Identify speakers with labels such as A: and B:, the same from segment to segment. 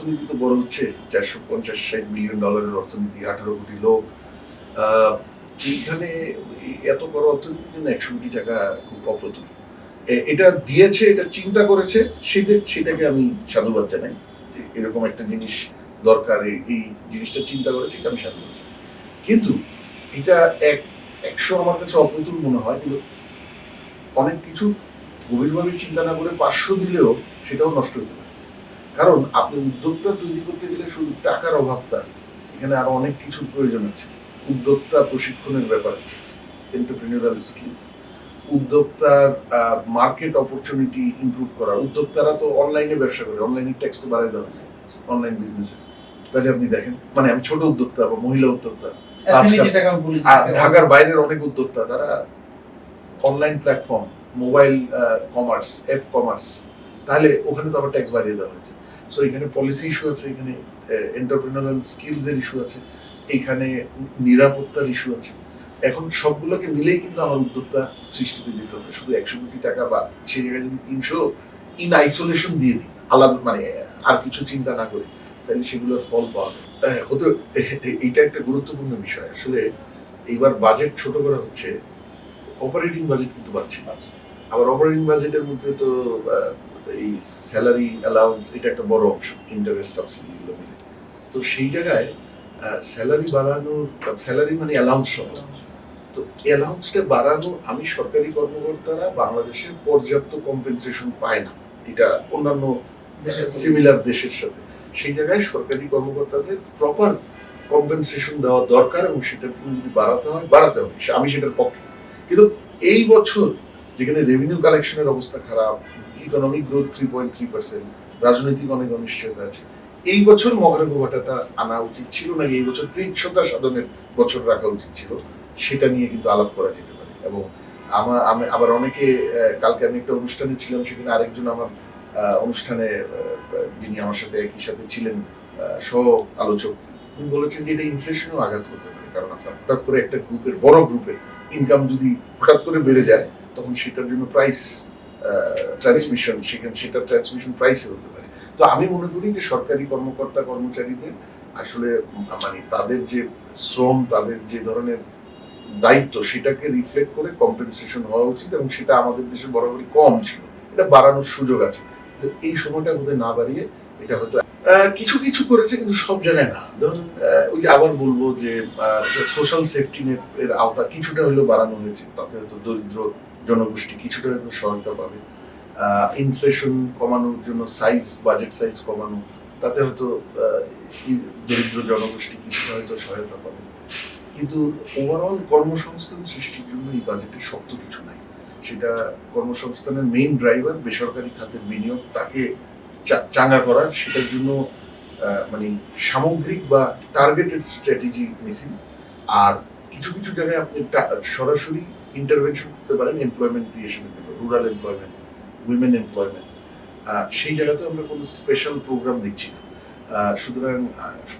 A: অর্থনীতি তো বড় হচ্ছে। চারশো পঞ্চাশ ষাট মিলিয়ন ডলারের অর্থনীতি, আঠারো কোটি লোক। এইখানে এত বড় অর্থনীতির জন্য একশো কোটি টাকা খুব অপ্রতুল। এটা দিয়েছে, এটা চিন্তা করেছে সেদের সেটাকে আমি সাধুবাদ জানাই যে এরকম একটা জিনিস দরকার, এই- জিনিসটা চিন্তা করেছে, এটা আমি সাধুবাদ। কিন্তু এটা এক, একশো আমার কাছে অপ্রতুল মনে হয়, কিন্তু অনেক কিছু গভীরভাবে চিন্তা না করে পাঁচশো দিলেও সেটাও নষ্ট হতে পারে। কারণ আপনি উদ্যোক্তা তৈরি করতে গেলে শুধু টাকার অভাবটা এখানে আরও অনেক কিছু প্রয়োজন আছে। উদ্যোক্তা প্রশিক্ষণের ব্যাপার এন্টারপ্রেনিউরাল স্কিলস উদ্যোক্তার মার্কেট অপরচুনিটি ইমপ্রুভ করা। উদ্যোক্তারা তো অনলাইনে ব্যবসা করে অনলাইনে ট্যাক্স তো বাড়াই দেওয়া হয়েছে অনলাইন বিজনেসে তাহলে আপনি দেখেন মানে আমি ছোট উদ্যোক্তা বা মহিলা উদ্যোক্তা ঢাকার বাইরের অনেক উদ্যোক্তা তারা online platform mobile commerce F commerce তাহলে ওখানে তো আবার ট্যাক্স বাড়িয়ে দেওয়া হয়েছে। সো এখানে পলিসি ইস্যু আছে, এখানে এন্টারপ্রিনারাল স্কিলস এর ইস্যু আছে, এখানে নিরাপত্তার ইস্যু আছে। এখন সবগুলোকে মিলেই কিন্তু আমার উদ্যোক্তা সৃষ্টিতে যেতে হবে। শুধু একশো কোটি টাকা বা সেই জায়গায় যদি তিনশো ইন আইসোলেশন দিয়ে দিই, আলাদা মানে আর কিছু চিন্তা না করে, তাহলে সেগুলোর ফল পাওয়া যাবে হতে, এইটা একটা গুরুত্বপূর্ণ বিষয়। আসলে এইবার বাজেট ছোট করা হচ্ছে অপারেটিং বাজেট কিন্তু বাড়ছে। আবার অপারেটিং বাজেটের মধ্যে তো এই স্যালারি অ্যালাউন্স এটা একটা বড় অংশ ইন্টারেস্ট সাবসিডি এগুলো মিলে। তো সেই জায়গায় স্যালারি বাড়ানোর স্যালারি মানে অ্যালাউন্স সহ। তো অ্যালাউন্সটা বাড়ানো আমি সরকারি কর্মকর্তারা বাংলাদেশের পর্যাপ্ত কম্পেনসেশন পায় না। এটা অন্যান্য সিমিলার দেশের সাথে। সেই জায়গায় সরকারি কর্মকর্তাদের প্রপার কম্পেনসেশন দেওয়া দরকার এবং সেটার জন্য যদি বাড়াতে হয় বাড়াতে হবে। আমি সেটার পক্ষে। কিন্তু এই বছর যেখানে রেভিনিউ কালেকশনের অবস্থা খারাপ economic growth three point three percent রাজনৈতিক অনেক অনিশ্চয়তা আছে। এই বছর মহারণ্য ঘটাটা আনা উচিত ছিল নাকি এই বছর কৃচ্ছতা সাধনের বছর রাখা উচিত ছিল, সেটা নিয়ে কিন্তু আলাপ করা যেতে পারে। এবং আমার আমি, আবার অনেকে কালকে আমি একটা অনুষ্ঠানে ছিলাম, সেখানে আরেকজন আমার অনুষ্ঠানে যিনি আমার সাথে একই সাথে ছিলেন সহ আলোচক উনি বলেছেন যে এটা ইনফ্লেশনও আঘাত করতে পারে। কারণ আপনার হঠাৎ করে একটা গ্রুপের বড় গ্রুপের ইনকাম যদি হঠাৎ করে বেড়ে যায় তখন সেটার জন্য প্রাইস ট্রান্সমিশন সেখানে সেটার ট্রান্সমিশন প্রাইসে হতে পারে। তো আমি মনে করি যে সরকারি কর্মকর্তা, কর্মচারীদের আসলে মানে তাদের যে শ্রম, তাদের যে ধরনের দায়িত্ব, সেটাকে রিফ্লেক্ট করে কম্পেনসেশন হওয়া উচিত এবং সেটা আমাদের দেশে বরাবরই কম ছিল। এটা বাড়ানোর সুযোগ আছে। তো এই সময়টা বোধহয় না বাড়িয়ে এটা হয়তো কিছু কিছু করেছে কিন্তু সব জায়গায় না। ধরুন ওই যে আবার বলব যে সোশ্যাল সেফটি নেট এর আওতা কিছুটা হলেও বাড়ানো হয়েছে। তাতে হয়তো দরিদ্র জনগোষ্ঠী কিছুটা হয়তো সহায়তা পাবে। ইনফ্লেশন কমানোর জন্য সাইজ বাজেট সাইজ কমানো, তাতে হয়তো দরিদ্র জনগোষ্ঠী কিছুটা হয়তো সহায়তা পাবে। কিন্তু ওভারঅল কর্মসংস্থান সৃষ্টির জন্য এই বাজেটে শক্ত কিছু নাই। সেটা কর্মসংস্থানের মেইন ড্রাইভার বেসরকারি খাতের বিনিয়োগ, তাকে চাঙ্গা করার সেটার জন্য মানে সামগ্রিক বা টার্গেটেড স্ট্র্যাটেজি মিসিং আর কিছু কিছু জায়গায় আপনি সরাসরি ইন্টারভেনশন করতে পারেন এমপ্লয়মেন্ট ক্রিয়েশনের রুরাল এমপ্লয়মেন্ট উইমেন এমপ্লয়মেন্ট সেই জায়গাতে আমরা কোনো স্পেশাল প্রোগ্রাম দেখছি না। সুতরাং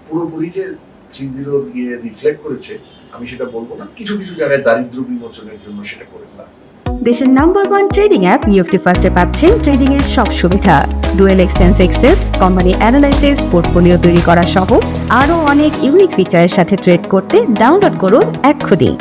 A: পুরোপুরি যে থ্রি জিরো ইয়ে রিফ্লেক্ট করেছে, আমি সেটা বলব না। কিছু কিছু জায়গায় দারিদ্র বিমোচনের জন্য সেটা করে না
B: দেশের নাম্বার ওয়ান ট্রেডিং অ্যাপ নিউফটি ফার্স্টে পাচ্ছেন ট্রেডিং এর সব সুবিধা। ডুয়েল এক্সটেন্স এক্সেস কোম্পানি অ্যানালাইসিস পোর্টফোলিও তৈরি করা সহ আরও অনেক ইউনিক ফিচারের সাথে ট্রেড করতে ডাউনলোড করুন এক্ষুনি।